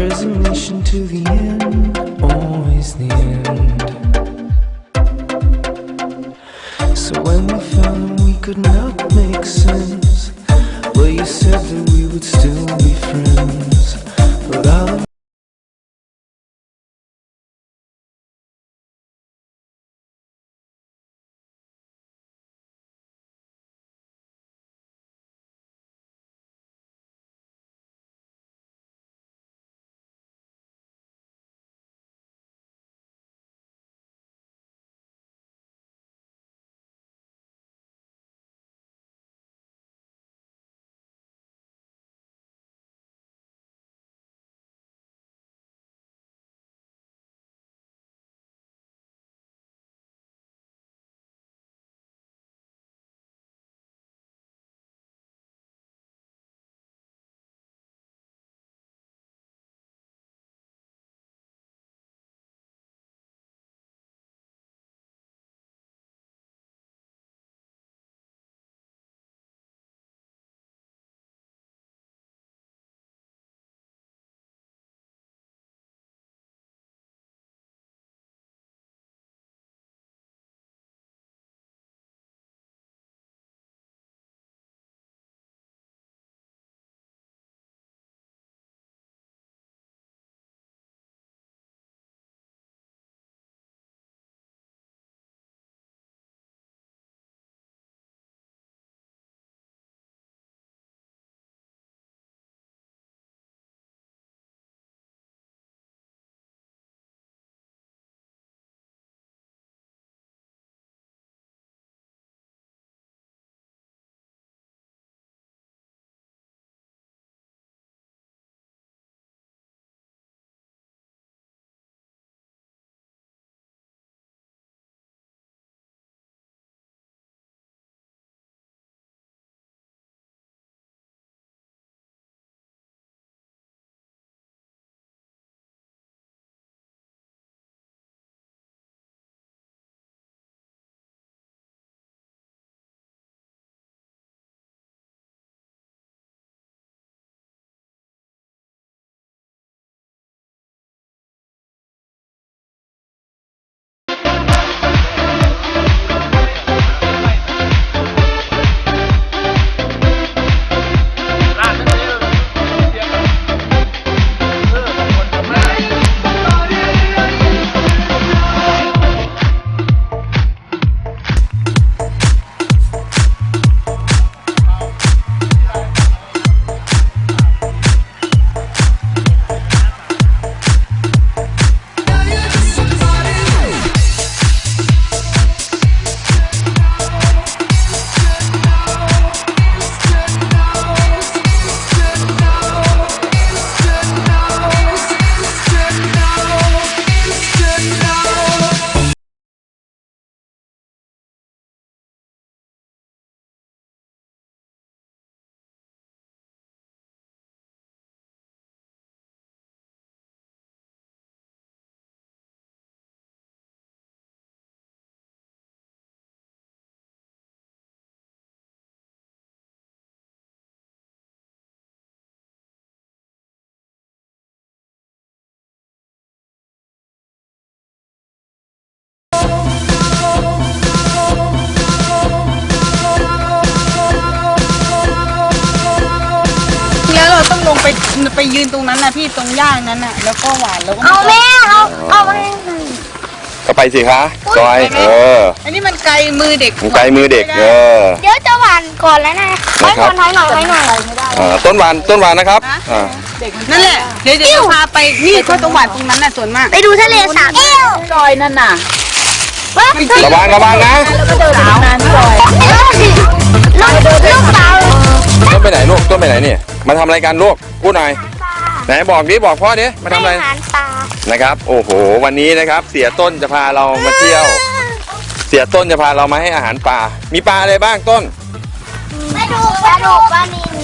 resignation to the end, always the end. So when we found that we could not make sense, well, you said that we would still be friends. ไปยืนตรงนั้นนะพี่ตรงย่างนั้นน่ะ แล้วก็หวานแล้วก็เอาแม่เอาเอาไปก็ไปสิคะจอยเอออันนี้มันไกลมือเด็กมันไกลมือเด็กเออเดี๋ยวจะหวานก่อนแล้วนะให้ก่อนให้หน่อยให้หน่อยอ่าต้นหวานต้นหวานนะครับอ่านั่นแหละเดี๋ยวเดี๋ยวพาไปนี่เขาต้องหวานตรงนั้นน่ะส่วนมาก ไปดูทะเลสาบเอวซอยนั่นน่ะว่าระวังระวังนะเดินนานซอยลูกลูกสาวต้นไปไหนลูกต้นไปไหนนี่ มาทำอะไรกันลูกพูดหน่อยไหนบอกดิบอกพ่อดิมาทำอะไรอาหารปลานะครับ โอ้โห วันนี้นะครับ เสียต้นจะพาเรามาเที่ยว เสียต้นจะพาเรามาให้อาหารปลา มีปลาอะไรบ้างต้นไปดูปลาดุกปลานิล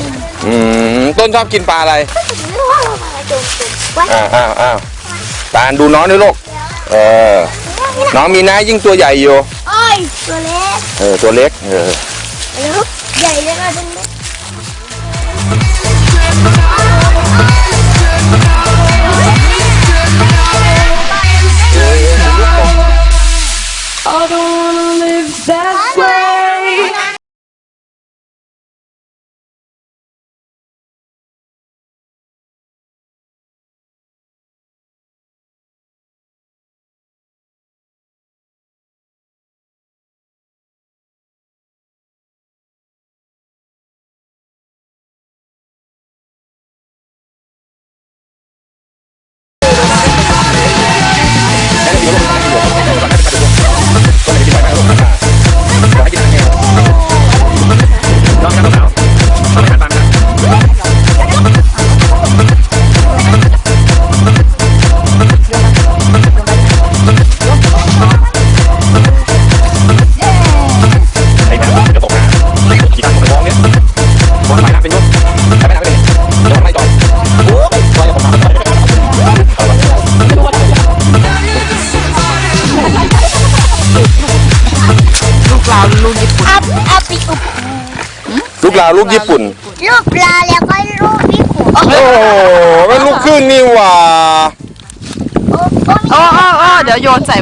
อืมต้นชอบกินปลาอะไรปลาดุกอ้าวอ้าวอ้าวตาลดูน้องด้วยลูกเออ น้องมีนะยิ่งตัวใหญ่อยู่ โอ้ยตัวเล็กเออตัวเล็ก เออแล้วใหญ่เลยนะตรง นี้ไอ้าวลูกญี่ปุ่น ลูกปลาแล้วก็ลูกญี่ปุ่นโอ้โหเป็นลูกครึ่งนี่หว่า โอ้โอ้โอ้เดี๋ยวโยนใส่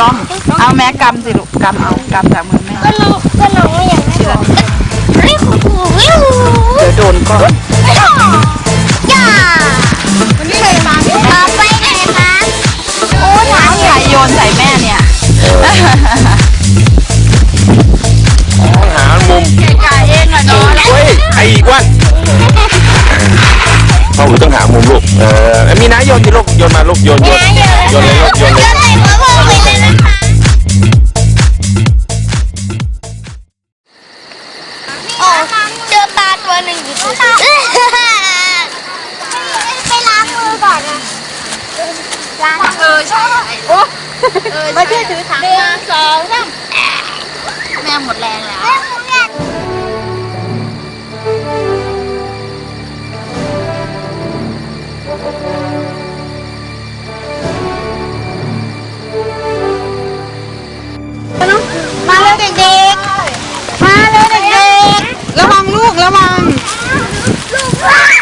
กล้อง เอาแม่กำสิลูกกำเอากำจากมือแม่ก็น้องก็น้องไม่อย่างนั้นหรอกวิววิวเดี๋ยวโดนกล้องย่ ไอ้อีกวันเขาต้องหามุมลูก เออมีน้าโยนดิลูกโยนมาลูกโยนโยนโยนเลยลูกโยนเลยใส่หัวบอกไปเลยนะคะโอ้เจอปลาตัวหนึ่งอยู่ตรงนี้ไปล้างมือก่อนนะล้างเออใช่โอ้มาช่วยถือถังหนึ่งสองสามแม่หมดแรงแล้ว Ah!